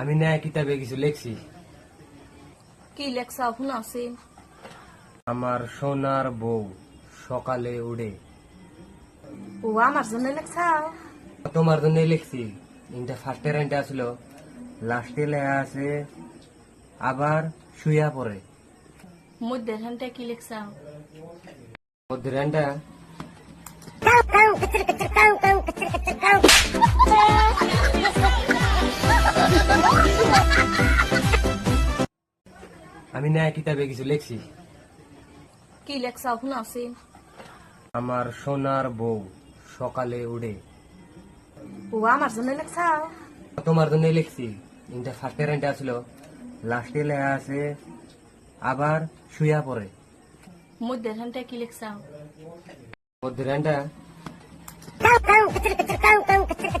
আমি ন্যায় কিতাবে কিছু লেখছি। কি লেখছা শুন আছে? আমার সোনার বউ সকালে উড়ে ও আমার জন্য লেখছা? তোমার জন্য লিখছি। ইনটা ফার্স্টের আইনটা আসলো। লাস্টে লেখা আছে আবার শুয়া পড়ে। মধ্যের হানটা কি লেখছা? মধ্যের আইনটা আমি ন্যায় কিতাবে কিছু লেখছি কি লেখছা এখন আছি আমার সোনার বউ সকালে উড়ে ও আমার জন্য লেখছা তোমার জন্য লেখছি ইনটা ফার্স্ট প্যারেন্ট আসলো লাস্টে লেখা আছে আবার শুয়া পড়ে মধ্যে ধানটা কি লেখছা মধ্যে ধানটা কাউ কাউ কাউ কাউ কাউ